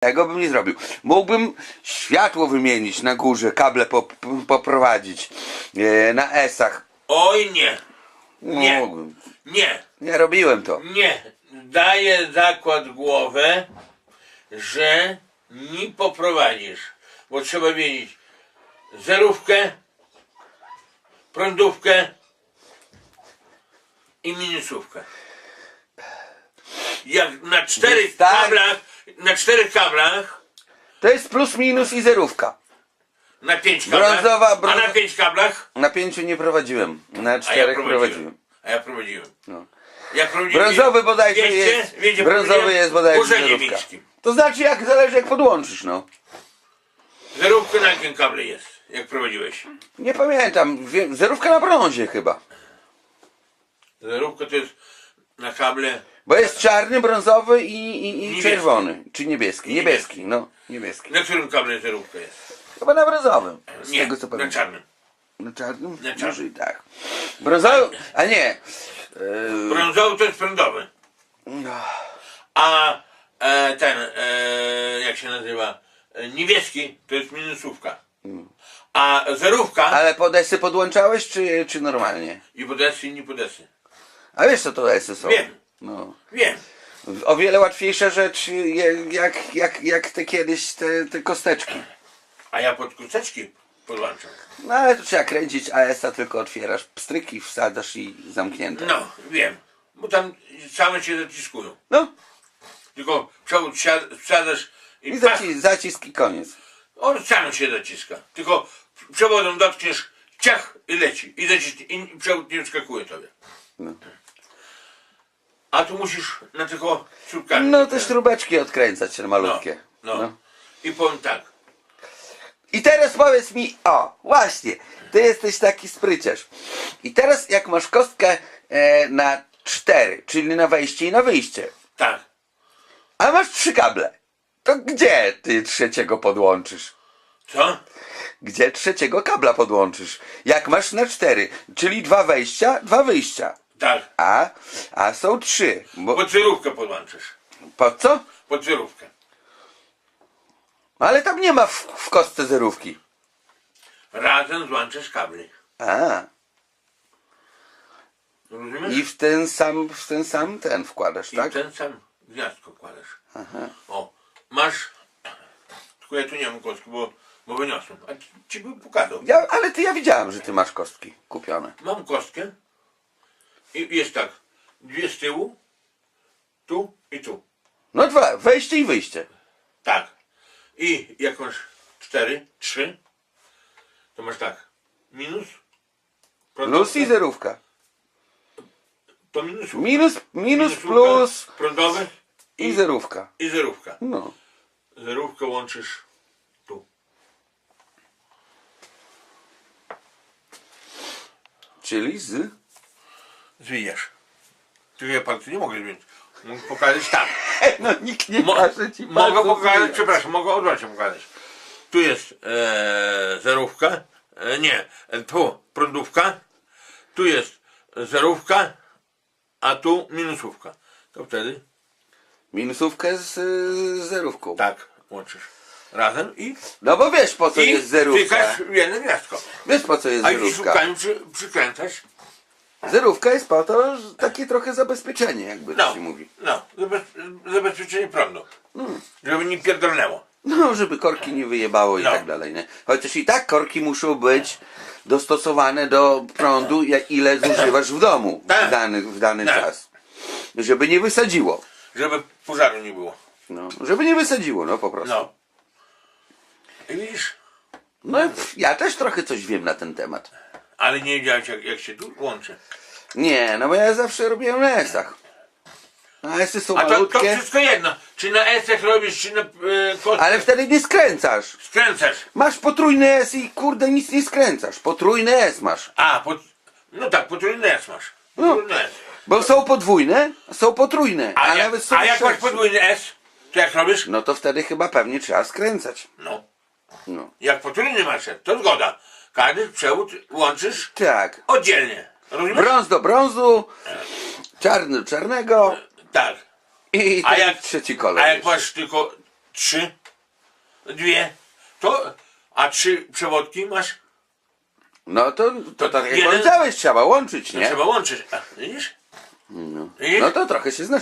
Tego bym nie zrobił. Mógłbym światło wymienić na górze, kable pop, poprowadzić e, na S-ach. Oj nie, Nie. Mógłbym. nie, Nie robiłem to. nie. Daję zakład głowę, że nie poprowadzisz. Bo trzeba wiedzieć zerówkę, prądówkę i minusówkę. Jak na czterech Tak. kablach, na czterech kablach, To jest plus minus i zerówka. na pięć kablach, Brązowa, a brązo- na pięć kablach, Na pięciu nie prowadziłem. Na a ja czterech prowadziłem. prowadziłem. A ja prowadziłem. No. Ja prowadziłem. Brązowy bodajże Wiecie? jest. Wiecie, brązowy prowadziłem jest bodajże zerówka. To znaczy jak zależy jak podłączysz, no. Zerówka na jakim kable jest, jak prowadziłeś? Nie pamiętam. Wiem, zerówka na brązie chyba. Zerówka to jest na kable. Bo jest czarny, brązowy i, i, i Niebieski. czerwony. Czy niebieski? Niebieski, no. Niebieski. Na którym kable zerówka jest? Chyba na brązowym. Z Nie, tego co na pamiętam. czarnym. Na czarnym? Na czarnym. Może i tak. Brązowy, a nie. Yy, Brązowy to jest prądowy. no. A e, ten, e, jak się nazywa? E, niebieski to jest minusówka. A zerówka Ale podesy podłączałeś, czy, czy normalnie? i podesy i nie podesy. A wiesz co to esy są? Wiem. No. Wiem. O wiele łatwiejsza rzecz jak, jak, jak te kiedyś te, te kosteczki. A ja pod kurteczki podłączam. No ale to trzeba kręcić AS-a, tylko otwierasz pstryki, wsadzasz i zamknięte. No, wiem. Bo tam same się zaciskują. No Tylko przewód wsadzasz i, i pach, zaci- zacisk i koniec. on sam się zaciska. Tylko przewodem dotkniesz, ciach i leci. I, zacisk, i przewód nie wskakuje tobie. No. A tu musisz na tylko śrubkami. No te śrubeczki odkręcać te malutkie. No, no. No. I powiem tak. I teraz powiedz mi, o, właśnie, ty jesteś taki spryciarz. I teraz jak masz kostkę e, na cztery, czyli na wejście i na wyjście, Tak. a masz trzy kable, to gdzie ty trzeciego podłączysz? Co? Gdzie trzeciego kabla podłączysz? Jak masz na cztery, czyli dwa wejścia, dwa wyjścia. Tak. A, a są trzy. Bo, Pod cyrówkę podłączysz. po co? Pod cyrówkę. Ale tam nie ma w, w kostce zerówki. Razem złączysz kabli. A, Rozumiesz? i w ten sam, w ten sam ten wkładasz, I tak? ten sam gniazdko kładasz. O, masz. Tylko ja tu nie mam kostki, bo, bo wyniosłem. A ci, ci bym pokazał. Ja, ale ty ja widziałem, że ty masz kostki kupione. Mam kostkę i jest tak. Dwie z tyłu, tu i tu. No dwa, wejście i wyjście. Tak. I jak masz cztery, trzy, to masz tak. Minus. Plus i zerówka. To minus. Minus, minus, Minusówka, plus Prądowy i i, zerówka. i zerówka. No. Zerówkę łączysz tu. Czyli z... Zwijesz. Tylko ja palcu nie mogę zmienić. Mogę pokazać tak. No nikt nie Mo- każe ci mogę pokazać, zwijać. przepraszam, mogę odwrotnie pokazać. Tu jest e, zerówka, e, nie, e, tu prądówka, tu jest zerówka, a tu minusówka. To wtedy Minusówkę z, z zerówką. tak łączysz razem i, No bo wiesz po co i jest zerówka. tykasz w jedno. Wiesz po co jest A i zerówka. przy, przykręcasz. Zerówka jest po to, że takie trochę zabezpieczenie, jakby to No, się mówi. no zabez, zabezpieczenie prądu. Żeby nie pierdolnęło. No, żeby korki nie wyjebało i No. tak dalej, nie? Chociaż i tak korki muszą być dostosowane do prądu, ile zużywasz w domu Tak. w dany, w dany Tak. czas. Żeby nie wysadziło. Żeby pożaru nie było. No, żeby nie wysadziło, no po prostu. No. I widzisz, No, pff, ja też trochę coś wiem na ten temat. Ale nie wiedziałeś jak, jak się tu łączy. Nie, no bo ja zawsze robiłem na esach. Na esy są A to, to malutkie, wszystko jedno. Czy na esach robisz, czy na e, kostce ale wtedy nie skręcasz. skręcasz. Masz potrójny S i kurde nic nie skręcasz. Potrójny S masz. A, pod, no tak, potrójny S masz. No. Potrójny S. Bo są podwójne, są potrójne, A, a, jak, nawet są a jak masz szersze. podwójny S, to jak robisz? No to wtedy chyba pewnie trzeba skręcać. No. No. Jak potrójny masz S, to zgoda. Każdy przewód łączysz Tak. oddzielnie. Rozumiesz? Brąz do brązu, czarny do czarnego Tak. i A ten jak, trzeci kolor. a jak jeszcze. masz tylko trzy, dwie, to, a trzy przewodki masz, No to, to tak jak jeden- powiedziałeś, trzeba łączyć, nie? trzeba łączyć. A, widzisz? No. Widzisz? no to trochę się znasz.